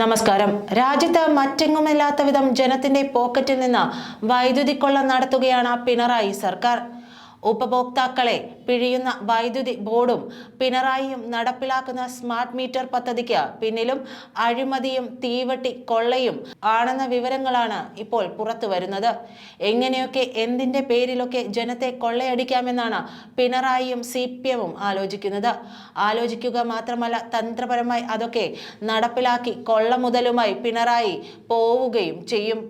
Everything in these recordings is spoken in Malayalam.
നമസ്കാരം. രാജ്യത്ത് മറ്റെങ്ങുമില്ലാത്ത വിധം ജനത്തിന്റെ പോക്കറ്റിൽ നിന്ന് വൈദ്യുതി കൊള്ള നടത്തുകയാണ് പിണറായി സർക്കാർ. ഉപഭോക്താക്കളെ പിഴിയുന്ന വൈദ്യുതി ബോർഡും പിണറായിയും നടപ്പിലാക്കുന്ന സ്മാർട്ട് മീറ്റർ പദ്ധതിക്ക് പിന്നിലും അഴിമതിയും തീവട്ടി കൊള്ളയും ആണെന്ന വിവരങ്ങളാണ് ഇപ്പോൾ പുറത്തു വരുന്നത്. എങ്ങനെയൊക്കെ എന്തിന്റെ പേരിലൊക്കെ ജനത്തെ കൊള്ളയടിക്കാമെന്നാണ് പിണറായിയും സി പി എമ്മും ആലോചിക്കുന്നത്. ആലോചിക്കുക മാത്രമല്ല തന്ത്രപരമായി അതൊക്കെ നടപ്പിലാക്കി കൊള്ള മുതലുമായി പിണറായി പോവുകയും ചെയ്യും.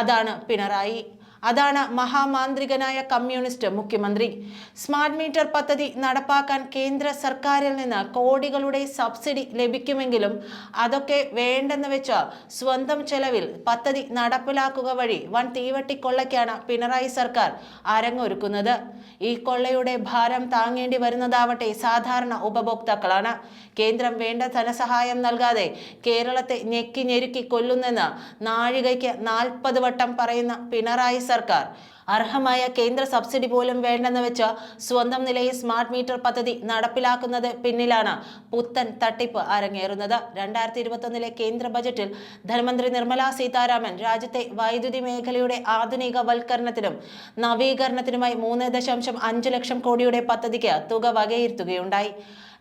അതാണ് പിണറായി. അതാണ് മഹാമാന്ത്രികനായ കമ്മ്യൂണിസ്റ്റ് മുഖ്യമന്ത്രി. സ്മാർട്ട് മീറ്റർ പദ്ധതി നടപ്പാക്കാൻ കേന്ദ്ര സർക്കാരിൽ നിന്ന് കോടികളുടെ സബ്സിഡി ലഭിക്കുമെങ്കിലും അതൊക്കെ വേണ്ടെന്ന് വെച്ച് സ്വന്തം ചെലവിൽ പദ്ധതി നടപ്പിലാക്കുക വഴി വൻ തീവട്ടിക്കൊള്ളയ്ക്കാണ് പിണറായി സർക്കാർ അരങ്ങൊരുക്കുന്നത്. ഈ കൊള്ളയുടെ ഭാരം താങ്ങേണ്ടി വരുന്നതാവട്ടെ സാധാരണ ഉപഭോക്താക്കളാണ്. കേന്ദ്രം വേണ്ട ധനസഹായം നൽകാതെ കേരളത്തെ ഞെക്കി ഞെരുക്കി കൊല്ലുന്നെന്ന് നാഴികയ്ക്ക് നാൽപ്പത് വട്ടം പറയുന്ന പിണറായി സർക്കാർ അർഹമായ കേന്ദ്ര സബ്സിഡി പോലും വേണ്ടെന്ന് വെച്ച് സ്വന്തം നിലയിൽ സ്മാർട്ട് മീറ്റർ പദ്ധതി നടപ്പിലാക്കുന്നത് പിന്നിലാണ് പുത്തൻ തട്ടിപ്പ് അരങ്ങേറുന്നത്. രണ്ടായിരത്തി ഇരുപത്തൊന്നിലെ കേന്ദ്ര ബജറ്റിൽ ധനമന്ത്രി നിർമ്മല സീതാരാമൻ രാജ്യത്തെ വൈദ്യുതി മേഖലയുടെ ആധുനികവൽക്കരണത്തിനും നവീകരണത്തിനുമായി മൂന്ന് ദശാംശം അഞ്ച് ലക്ഷം കോടിയുടെ പദ്ധതിക്ക് തുക വകയിരുത്തുകയുണ്ടായി.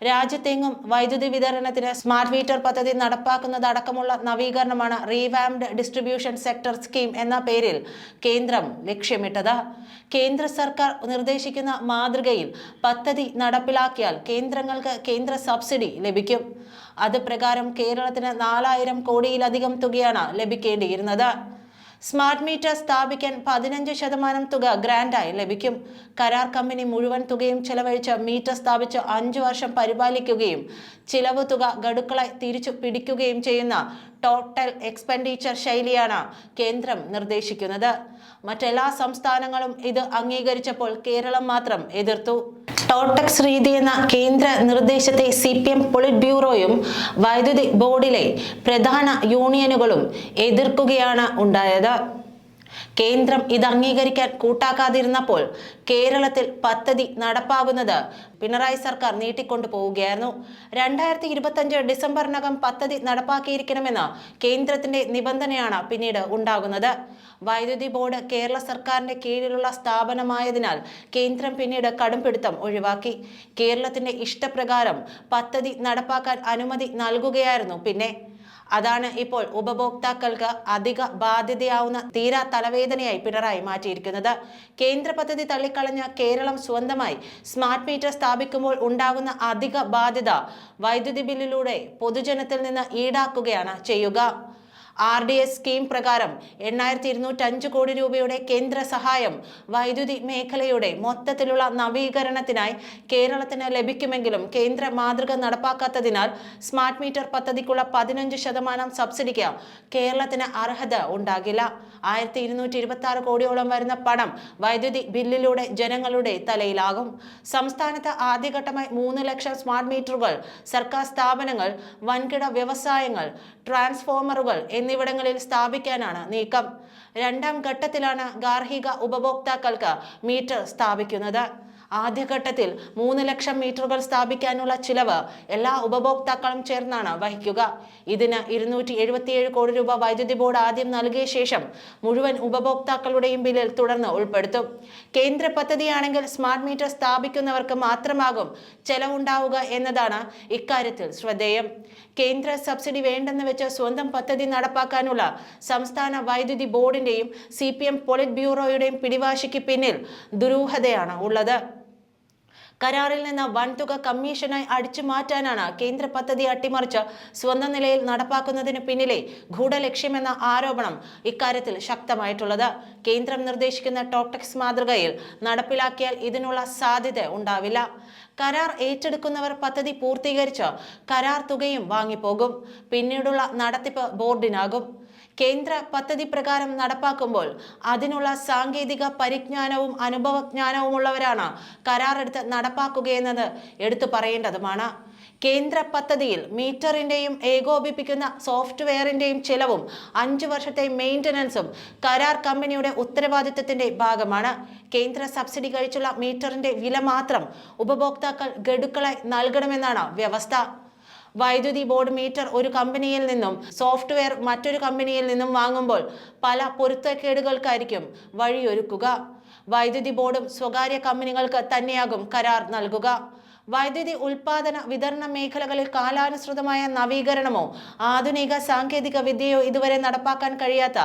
രാജ്യത്തെങ്ങും വൈദ്യുതി വിതരണത്തിന് സ്മാർട്ട് മീറ്റർ പദ്ധതി നടപ്പാക്കുന്നതടക്കമുള്ള നവീകരണമാണ് റീവാംഡ് ഡിസ്ട്രിബ്യൂഷൻ സെക്ടർ സ്കീം എന്ന പേരിൽ കേന്ദ്രം ലക്ഷ്യമിട്ടത്. കേന്ദ്ര സർക്കാർ നിർദ്ദേശിക്കുന്ന മാതൃകയിൽ പദ്ധതി നടപ്പിലാക്കിയാൽ കേന്ദ്രങ്ങൾക്ക് കേന്ദ്ര സബ്സിഡി ലഭിക്കും. അത് പ്രകാരം കേരളത്തിന് നാലായിരം കോടിയിലധികം തുകയാണ് ലഭിക്കേണ്ടിയിരുന്നത്. സ്മാർട്ട് മീറ്റർ സ്ഥാപിക്കാൻ പതിനഞ്ച് ശതമാനം തുക ഗ്രാൻഡായി ലഭിക്കും. കരാർ കമ്പനി മുഴുവൻ തുകയും ചെലവഴിച്ച് മീറ്റർ സ്ഥാപിച്ച് അഞ്ചു വർഷം പരിപാലിക്കുകയും ചിലവ് തുക ഗഡുക്കളായി തിരിച്ചു പിടിക്കുകയും ചെയ്യുന്ന ടോട്ടൽ എക്സ്പെൻഡിച്ചർ ശൈലിയാണ് കേന്ദ്രം നിർദ്ദേശിക്കുന്നത്. മറ്റെല്ലാ സംസ്ഥാനങ്ങളും ഇത് അംഗീകരിച്ചപ്പോൾ കേരളം മാത്രം എതിർത്തു. ടോട്ടക്സ് രീതി എന്ന കേന്ദ്ര നിർദ്ദേശത്തെ സി പി എം പൊളിറ്റ് ബ്യൂറോയും വൈദ്യുതി ബോർഡിലെ പ്രധാന യൂണിയനുകളും എതിർക്കുകയാണ് ഉണ്ടായത്. കേന്ദ്രം ഇത് അംഗീകരിക്കാൻ കൂട്ടാക്കാതിരുന്നപ്പോൾ കേരളത്തിൽ പദ്ധതി നടപ്പാകുന്നത് പിണറായി സർക്കാർ നീട്ടിക്കൊണ്ടു പോവുകയായിരുന്നു. രണ്ടായിരത്തി ഇരുപത്തഞ്ച് ഡിസംബറിനകം പദ്ധതി നടപ്പാക്കിയിരിക്കണമെന്ന കേന്ദ്രത്തിന്റെ നിബന്ധനയാണ് പിന്നീട് ഉണ്ടാകുന്നത്. വൈദ്യുതി ബോർഡ് കേരള സർക്കാരിന്റെ കീഴിലുള്ള സ്ഥാപനമായതിനാൽ കേന്ദ്രം പിന്നീട് കടുംപിടുത്തം ഒഴിവാക്കി. കേരളത്തിന്റെ ഇഷ്ടപ്രകാരം പദ്ധതി നടപ്പാക്കാൻ അനുമതി നൽകുകയായിരുന്നു പിന്നെ. അതാണ് ഇപ്പോൾ ഉപഭോക്താക്കൾക്ക് അധിക ബാധ്യതയാവുന്ന തീരാ തലവേദനയായി പിണറായി മാറ്റിയിരിക്കുന്നത്. കേന്ദ്ര പദ്ധതി തള്ളിക്കളഞ്ഞ കേരളം സ്വന്തമായി സ്മാർട്ട് മീറ്റർ സ്ഥാപിക്കുമ്പോൾ ഉണ്ടാകുന്ന അധിക ബാധ്യത വൈദ്യുതി ബില്ലിലൂടെ പൊതുജനത്തിൽ നിന്ന് ഈടാക്കുകയാണ് ചെയ്യുക. ആർ ഡി എസ് സ്കീം പ്രകാരം എണ്ണായിരത്തി ഇരുന്നൂറ്റഞ്ച് കോടി രൂപയുടെ കേന്ദ്ര സഹായം വൈദ്യുതി മേഖലയുടെ മൊത്തത്തിലുള്ള നവീകരണത്തിനായി കേരളത്തിന് ലഭിക്കുമെങ്കിലും കേന്ദ്ര മാതൃക നടപ്പാക്കാത്തതിനാൽ സ്മാർട്ട് മീറ്റർ പദ്ധതിക്കുള്ള പതിനഞ്ച് ശതമാനം സബ്സിഡിക്ക് കേരളത്തിന് അർഹത ഉണ്ടാകില്ല. ആയിരത്തി ഇരുന്നൂറ്റി ഇരുപത്തി ആറ് കോടിയോളം വരുന്ന പണം വൈദ്യുതി ബില്ലിലൂടെ ജനങ്ങളുടെ തലയിലാകും. സംസ്ഥാനത്ത് ആദ്യഘട്ടമായി മൂന്ന് ലക്ഷം സ്മാർട്ട് മീറ്ററുകൾ സർക്കാർ സ്ഥാപനങ്ങൾ വൻകിട വ്യവസായങ്ങൾ ട്രാൻസ്ഫോമറുകൾ എന്നിവിടങ്ങളിൽ സ്ഥാപിക്കാനാണ് നീക്കം. രണ്ടാം ഘട്ടത്തിലാണ് ഗാർഹിക ഉപഭോക്താക്കൾക്ക് മീറ്റർ സ്ഥാപിക്കുന്നത്. ആദ്യഘട്ടത്തിൽ മൂന്ന് ലക്ഷം മീറ്ററുകൾ സ്ഥാപിക്കാനുള്ള ചിലവ് എല്ലാ ഉപഭോക്താക്കളും ചേർന്നാണ് വഹിക്കുക. ഇതിന് ഇരുന്നൂറ്റി എഴുപത്തിയേഴ് കോടി രൂപ വൈദ്യുതി ബോർഡ് ആദ്യം നൽകിയ ശേഷം മുഴുവൻ ഉപഭോക്താക്കളുടെയും ബില്ലിൽ തുടർന്ന് ഉൾപ്പെടുത്തും. കേന്ദ്ര പദ്ധതിയാണെങ്കിൽ സ്മാർട്ട് മീറ്റർ സ്ഥാപിക്കുന്നവർക്ക് മാത്രമാകും ചെലവുണ്ടാവുക എന്നതാണ് ഇക്കാര്യത്തിൽ ശ്രദ്ധേയം. കേന്ദ്ര സബ്സിഡി വേണ്ടെന്ന് വെച്ച് സ്വന്തം പദ്ധതി നടപ്പാക്കാനുള്ള സംസ്ഥാന വൈദ്യുതി ബോർഡിന്റെയും സി പി എം പോളിറ്റ് ബ്യൂറോയുടെയും പിടിവാശിക്ക് പിന്നിൽ ദുരൂഹതയാണ് ഉള്ളത്. കരാറിൽ നിന്ന് വൻതുക കമ്മീഷനായി അടിച്ചു മാറ്റാനാണ് കേന്ദ്ര പദ്ധതി അട്ടിമറിച്ച് സ്വന്തം നിലയിൽ നടപ്പാക്കുന്നതിന് പിന്നിലെ ഗൂഢലക്ഷ്യമെന്ന ആരോപണം ഇക്കാര്യത്തിൽ ശക്തമായിട്ടുള്ളത്. കേന്ദ്രം നിർദ്ദേശിക്കുന്ന ടോക്ടെക്സ് മാതൃകയിൽ നടപ്പിലാക്കിയാൽ ഇതിനുള്ള സാധ്യത ഉണ്ടാവില്ല. കരാർ ഏറ്റെടുക്കുന്നവർ പദ്ധതി പൂർത്തീകരിച്ച് കരാർ തുകയും വാങ്ങിപ്പോകും. പിന്നീടുള്ള നടത്തിപ്പ് ബോർഡിനാകും. കേന്ദ്ര പദ്ധതി പ്രകാരം നടപ്പാക്കുമ്പോൾ അതിനുള്ള സാങ്കേതിക പരിജ്ഞാനവും അനുഭവജ്ഞാനവും ഉള്ളവരാണ് കരാറെടുത്ത് നടപ്പാക്കുകയെന്നത് എടുത്തു പറയേണ്ടതുമാണ്. കേന്ദ്ര പദ്ധതിയിൽ മീറ്ററിന്റെയും ഏകോപിപ്പിക്കുന്ന സോഫ്റ്റ്വെയറിന്റെയും ചിലവും അഞ്ച് വർഷത്തെ മെയിന്റനൻസും കരാർ കമ്പനിയുടെ ഉത്തരവാദിത്തത്തിന്റെ ഭാഗമാണ്. കേന്ദ്ര സബ്സിഡി കഴിച്ചുള്ള മീറ്ററിന്റെ വില മാത്രം ഉപഭോക്താക്കൾ ഗഡുക്കളായി നൽകണമെന്നാണ് വ്യവസ്ഥ. വൈദ്യുതി ബോർഡ് മീറ്റർ ഒരു കമ്പനിയിൽ നിന്നും സോഫ്റ്റ്വെയർ മറ്റൊരു കമ്പനിയിൽ നിന്നും വാങ്ങുമ്പോൾ പല പൊരുത്തക്കേടുകൾക്കായിരിക്കും വഴിയൊരുക്കുക. വൈദ്യുതി ബോർഡും സ്വകാര്യ കമ്പനികൾക്ക് തന്നെയാകും കരാർ നൽകുക. വൈദ്യുതി ഉൽപാദന വിതരണ മേഖലകളിൽ കാലാനുസൃതമായ നവീകരണമോ ആധുനിക സാങ്കേതിക വിദ്യയോ ഇതുവരെ നടപ്പാക്കാൻ കഴിയാത്ത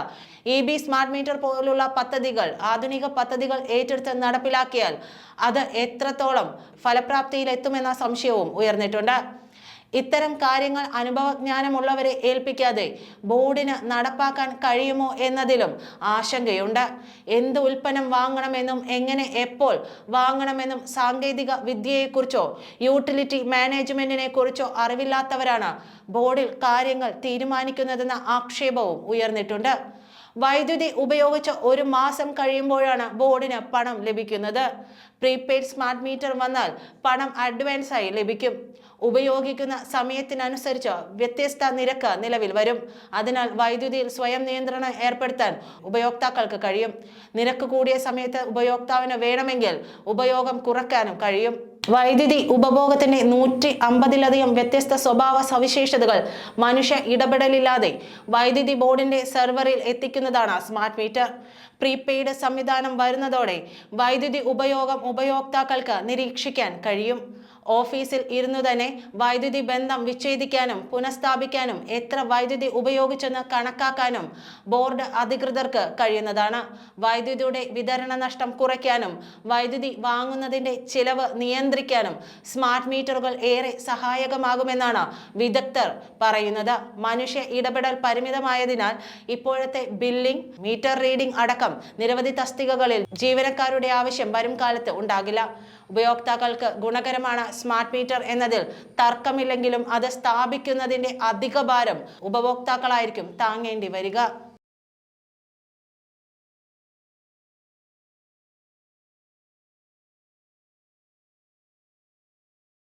ഇ ബി സ്മാർട്ട് മീറ്റർ പോലുള്ള പദ്ധതികൾ ആധുനിക പദ്ധതികൾ ഏറ്റെടുത്ത് നടപ്പിലാക്കിയാൽ അത് എത്രത്തോളം ഫലപ്രാപ്തിയിലെത്തുമെന്ന സംശയവും ഉയർന്നിട്ടുണ്ട്. ഇത്തരം കാര്യങ്ങൾ അനുഭവജ്ഞാനമുള്ളവരെ ഏൽപ്പിക്കാതെ ബോർഡിന് നടപ്പാക്കാൻ കഴിയുമോ എന്നതിലും ആശങ്കയുണ്ട്. എന്ത് ഉൽപ്പന്നം വാങ്ങണമെന്നും എങ്ങനെ എപ്പോൾ വാങ്ങണമെന്നും സാങ്കേതിക വിദ്യയെക്കുറിച്ചോ യൂട്ടിലിറ്റി മാനേജ്മെന്റിനെ കുറിച്ചോ അറിവില്ലാത്തവരാണ് ബോർഡിൽ കാര്യങ്ങൾ തീരുമാനിക്കുന്നതെന്ന ആക്ഷേപവും ഉയർന്നിട്ടുണ്ട്. വൈദ്യുതി ഉപയോഗിച്ച് ഒരു മാസം കഴിയുമ്പോഴാണ് ബോർഡിന് പണം ലഭിക്കുന്നത്. പ്രീപെയ്ഡ് സ്മാർട്ട് മീറ്റർ വന്നാൽ പണം അഡ്വാൻസായി ലഭിക്കും. ഉപയോഗിക്കുന്ന സമയത്തിനനുസരിച്ച് വ്യത്യസ്ത നിരക്ക് നിലവിൽ വരും. അതിനാൽ വൈദ്യുതിയിൽ സ്വയം നിയന്ത്രണം ഏർപ്പെടുത്താൻ ഉപയോക്താക്കൾക്ക് കഴിയും. നിരക്ക് കൂടിയ സമയത്ത് ഉപയോക്താവിന് വേണമെങ്കിൽ ഉപയോഗം കുറയ്ക്കാനും കഴിയും. വൈദ്യുതി ഉപഭോഗത്തിന്റെ നൂറ്റി അമ്പതിലധികം വ്യത്യസ്ത സ്വഭാവ സവിശേഷതകൾ മനുഷ്യ ഇടപെടലില്ലാതെ വൈദ്യുതി ബോർഡിന്റെ സെർവറിൽ എത്തിക്കുന്നതാണ് സ്മാർട്ട് മീറ്റർ. പ്രീപെയ്ഡ് സംവിധാനം വരുന്നതോടെ വൈദ്യുതി ഉപയോഗം ഉപയോക്താക്കൾക്ക് നിരീക്ഷിക്കാൻ കഴിയും. ഓഫീസിൽ ഇരുന്നു തന്നെ വൈദ്യുതി ബന്ധം വിച്ഛേദിക്കാനും പുനഃസ്ഥാപിക്കാനും എത്ര വൈദ്യുതി ഉപയോഗിച്ചെന്ന് കണക്കാക്കാനും ബോർഡ് അധികൃതർക്ക് കഴിയുന്നതാണ്. വൈദ്യുതിയുടെ വിതരണ നഷ്ടം കുറയ്ക്കാനും വൈദ്യുതി വാങ്ങുന്നതിന്റെ ചിലവ് നിയന്ത്രിക്കാനും സ്മാർട്ട് മീറ്ററുകൾ ഏറെ സഹായകമാകുമെന്നാണ് വിദഗ്ധർ പറയുന്നത്. മനുഷ്യ ഇടപെടൽ പരിമിതമായതിനാൽ ഇപ്പോഴത്തെ ബില്ലിംഗ് മീറ്റർ റീഡിംഗ് അടക്കം നിരവധി തസ്തികകളിൽ ജീവനക്കാരുടെ ആവശ്യം വരും കാലത്ത് ഉണ്ടാകില്ല. ഉപയോക്താക്കൾക്ക് ഗുണകരമാണ് സ്മാർട്ട് മീറ്റർ എന്നതിൽ തർക്കമില്ലെങ്കിലും അത് സ്ഥാപിക്കുന്നതിന്റെ അധിക ഭാരം ഉപഭോക്താക്കളായിരിക്കും താങ്ങേണ്ടി വരിക.